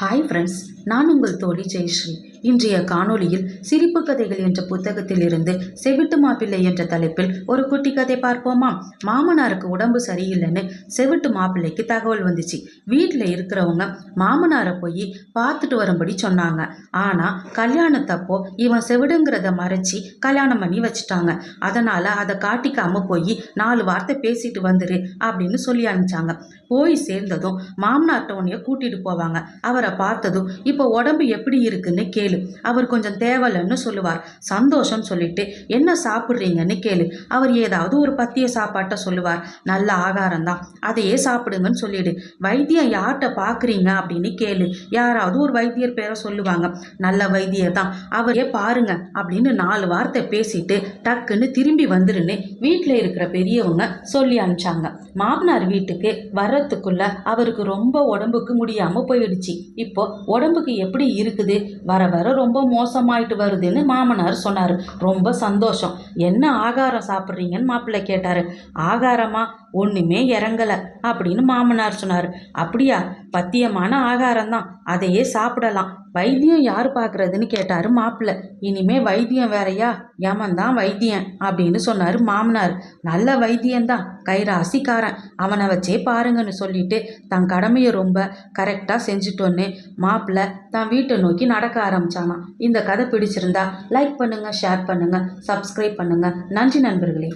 Hi friends நான் உங்கள் தோழி ஜெயஸ்ரீ. இன்றைய காணொளியில் சிரிப்பு கதைகள் என்ற புத்தகத்தில் இருந்து செவிட்டு மாப்பிள்ளை என்ற தலைப்பில் ஒரு குட்டி கதை பார்ப்போமா? மாமனாருக்கு உடம்பு சரியில்லைன்னு செவிட்டு மாப்பிள்ளைக்கு தகவல் வந்துச்சு. வீட்டில் இருக்கிறவங்க மாமனாரை போய் பார்த்துட்டு வரும்படி சொன்னாங்க. ஆனால் கல்யாணத்தப்போ இவன் செவிடுங்கிறத மறைச்சி கல்யாணம் பண்ணி வச்சுட்டாங்க. அதனால் அதை காட்டிக்காமல் போய் நாலு வார்த்தை பேசிட்டு வந்துரு அப்படின்னு சொல்லி அனுப்பிச்சாங்க. போய் சேர்ந்ததும் மாமனார்ட்ட உன்னைய கூட்டிகிட்டு போவாங்க. அவரை பார்த்ததும் இப்போ உடம்பு எப்படி இருக்குன்னு கேள்வி கேளு. அவர் கொஞ்சம் தேவலன்னு சொல்லுவார். சந்தோஷம் சொல்லிட்டு என்ன சாப்பிட்றீங்கன்னு கேளு அவர் ஏதாவது ஒரு பத்திய சாப்பாட்டை சொல்லுவார். நல்ல ஆகாரம் தான் அதையே சாப்பிடுங்கன்னு சொல்லிடு. வைத்தியம் யார்கிட்ட பார்க்குறீங்க அப்படின்னு கேளு. யாராவது ஒரு வைத்தியர் பேரை சொல்லுவாங்க. நல்ல வைத்தியர் தான் அவரே பாருங்க அப்படின்னு நாலு வார்த்தை பேசிட்டு டக்குன்னு திரும்பி வந்துருன்னு வீட்டில் இருக்கிற பெரியவங்க சொல்லி அனுப்பிச்சாங்க. மாமனார் வீட்டுக்கு வர்றதுக்குள்ள அவருக்கு ரொம்ப உடம்புக்கு முடியாமல் போயிடுச்சு. இப்போ உடம்புக்கு எப்படி இருக்குது? வர வர ரொம்ப மோசமாயிட்டு வருதுன்னு மாமனார் சொன்னார். ரொம்ப சந்தோஷம். என்ன ஆகாரம் சாப்பிட்றீங்கன்னு மாப்பிள்ளை கேட்டார். ஆகாரமா? ஒன்றுமே இறங்கலை அப்படின்னு மாமனார் சொன்னார். அப்படியா? பத்தியமான ஆகாரம்தான். அதையே சாப்பிடலாம். வைத்தியம் யார் பார்க்குறதுன்னு கேட்டார் மாப்பிள்ளை. இனிமே வைத்தியம் வேறையா? யமன் தான் வைத்தியன் அப்படின்னு சொன்னார் மாமனார். நல்ல வைத்தியந்தான் கைராசிக்காரன். அவனை வச்சே பாருங்கன்னு சொல்லிட்டு தன் கடமையை ரொம்ப கரெக்டாக செஞ்சுட்டோன்னு மாப்பிள்ளை தான் வீட்டை நோக்கி நடக்க ஆரம்பிச்சானா இந்த கதை பிடிச்சிருந்தா லைக் பண்ணுங்கள் ஷேர் பண்ணுங்கள் சப்ஸ்கிரைப் பண்ணுங்கள் நன்றி நண்பர்களே.